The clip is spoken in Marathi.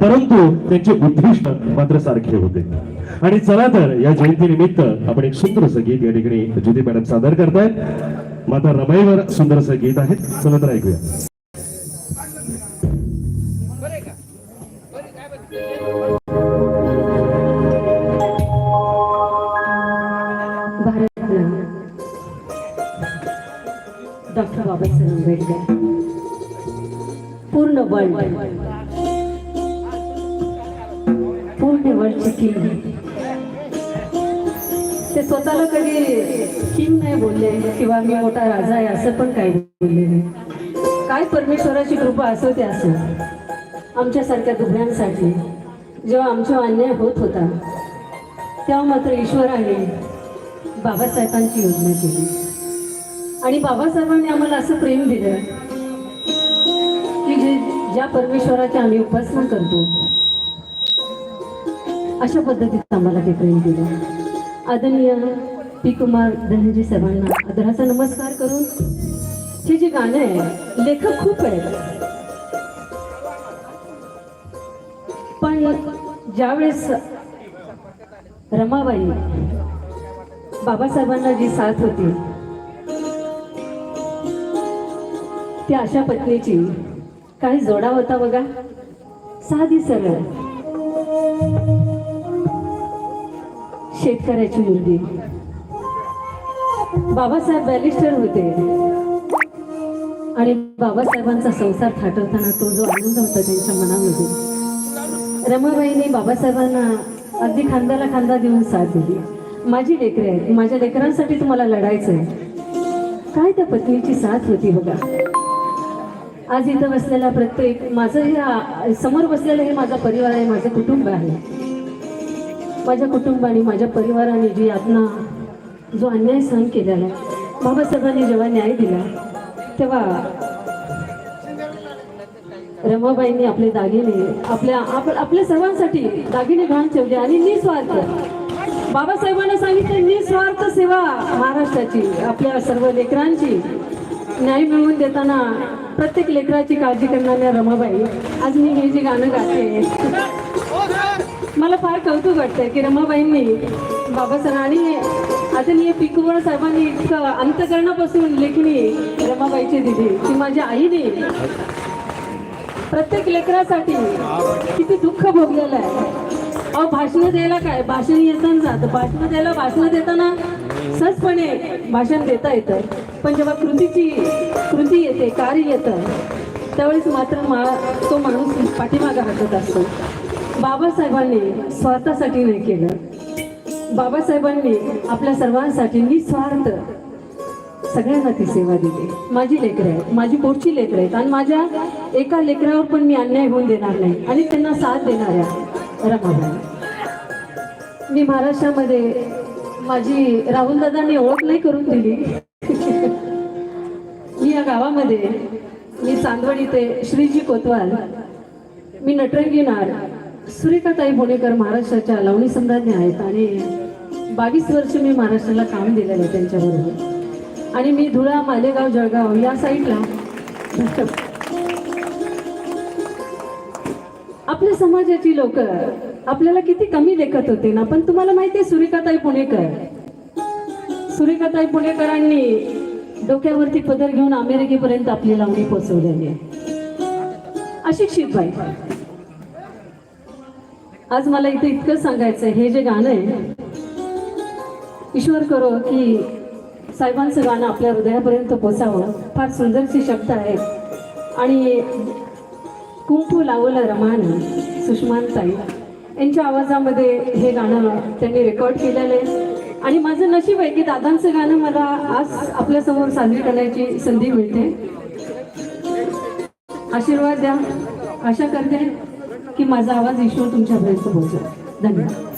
परंतु त्यांचे उद्दिष्ट मात्र सारखे होते. आणि चला तर या जयंतीनिमित्त आपण एक सुंदरसं गीत या ठिकाणी ज्योती मॅडम सादर करतायत. माता रमाईवर सुंदरसं गीत आहे. चला तर ऐकूया. डॉक्टर बाबासाहेब आंबेडकर. पूर्ण वर्ल्ड पूर्ण किंग ते स्वतःला कधी किंग नाही बोलले किंवा मी मोठा राजा आहे असं पण काही बोलले नाही. काय परमेश्वराची कृपा असो ते असो. आमच्यासारख्या दुबळ्यांसाठी जेव्हा आमचा अन्याय होत होता तेव्हा मात्र ईश्वराने बाबासाहेबांची योजना केली. आणि बाबासाहेबांनी आम्हाला असं प्रेम दिलं की जे ज्या परमेश्वराची आम्ही उपासना करतो अशा पद्धतीत आम्हाला ते प्रेम दिलं. आदरणीय पी. कुमार धनंजय साहेबांना आदराचा नमस्कार करून हे जे गाणं आहे लेखक खूप आहेत. पण ज्यावेळेस रमाबाई बाबासाहेबांना जी साथ होती त्या अशा पत्नीची काही जोडा होता बघा. साधी सरळ. शेतकऱ्याची मुलगी. बाबासाहेब बॅरिस्टर होते. आणि बाबासाहेबांचा संसार थाटवताना तो जो आनंद होता त्यांच्या मनामध्ये रमाबाईने बाबासाहेबांना अगदी खांद्याला खांदा देऊन साथ दिली. माझी लेकरे आहेत माझ्या लेकरांसाठी तुम्हाला लढायचं आहे. काय त्या पत्नीची साथ होती बघा. आज इथं बसलेला प्रत्येक माझं हे समोर बसलेलं हे माझा परिवार आहे माझं कुटुंब आहे. माझ्या कुटुंबाने माझ्या परिवाराने जी यातना जो अन्याय सहन केलेला आहे बाबासाहेबांनी जेव्हा न्याय दिला तेव्हा रमाबाईंनी आपले दागिने आपल्या आप, आपल्या सर्वांसाठी दागिने घाण ठेवले आणि निस्वार्थ बाबासाहेबांना सांगितलं निस्वार्थ सेवा महाराष्ट्राची आपल्या सर्व लेकरांची न्याय मिळवून देताना प्रत्येक लेकराची काळजी करणाऱ्या रमाबाई आज मी हे जे गाणं गाते मला फार कौतुक वाटतंय की रमाबाईंनी बाबासाहेब आणि आदरणीय पिकूवर साहेबांनी इतकं अंतकरणापासून लेखणी रमाबाईची दिली की माझ्या आईने. प्रत्येक लेकरासाठी किती दुःख भोगलेलं आहे. अहो भाषण द्यायला काय? भाषण येतं जात. भाषण द्यायला भाषण देताना सहजपणे भाषण देता येतं. पण जेव्हा कृतीची कृती येते कार्य येतं त्यावेळेस मात्र मा तो माणूस पाठीमागा हटत असतो. बाबासाहेबांनी स्वार्थासाठी नाही केलं. बाबासाहेबांनी आपल्या सर्वांसाठी निस्वार्थ सगळ्यांना ती सेवा दिली. माझी लेकरं आहेत माझी पोटची लेकरं आहेत आणि माझ्या एका लेकरावर पण मी अन्याय होऊन देणार नाही आणि त्यांना साथ देणाऱ्या रमाबाई. मी महाराष्ट्रामध्ये माझी राहुल दादांनी ओळख नाही करून दिली. मी या गावामध्ये मी चांदवड इथे श्रीजी कोतवाल मी नटरंगीनार सुरेखाताई पुणेकर महाराष्ट्राच्या लावणी सम्राज्ञ आहेत आणि बावीस वर्ष मी महाराष्ट्राला काम दिलेलं आहे त्यांच्याबरोबर. आणि मी धुळा मालेगाव जळगाव या साईडला आपल्या समाजाची लोक आपल्याला किती कमी लेखत होते ना पण तुम्हाला माहिती आहे सुरेखाताई पुणेकर सुरेखाताई पुणेकरांनी डोक्यावरती पदर घेऊन अमेरिकेपर्यंत आपली लावणी पोचवलेली आहे. अशिक्षित बाई. आज मला इथे इतकं सांगायचं आहे हे जे गाणं आहे ईश्वर करो की साहेबांचं गाणं आपल्या हृदयापर्यंत पोचावं. फार सुंदरचे शब्द आहेत आणि कुंकू लावलं रमान सुषमानताई. यांच्या आवाजामध्ये हे गाणं त्यांनी रेकॉर्ड केलेलं आहे. आणि माझं नशीब आहे की दादांचं गाणं मला आज आपल्यासमोर साजरी करण्याची संधी मिळते. आशीर्वाद द्या आशा करते. की माझा आवाज ईश्वर तुमच्यापर्यंत पोहोचेल. धन्यवाद.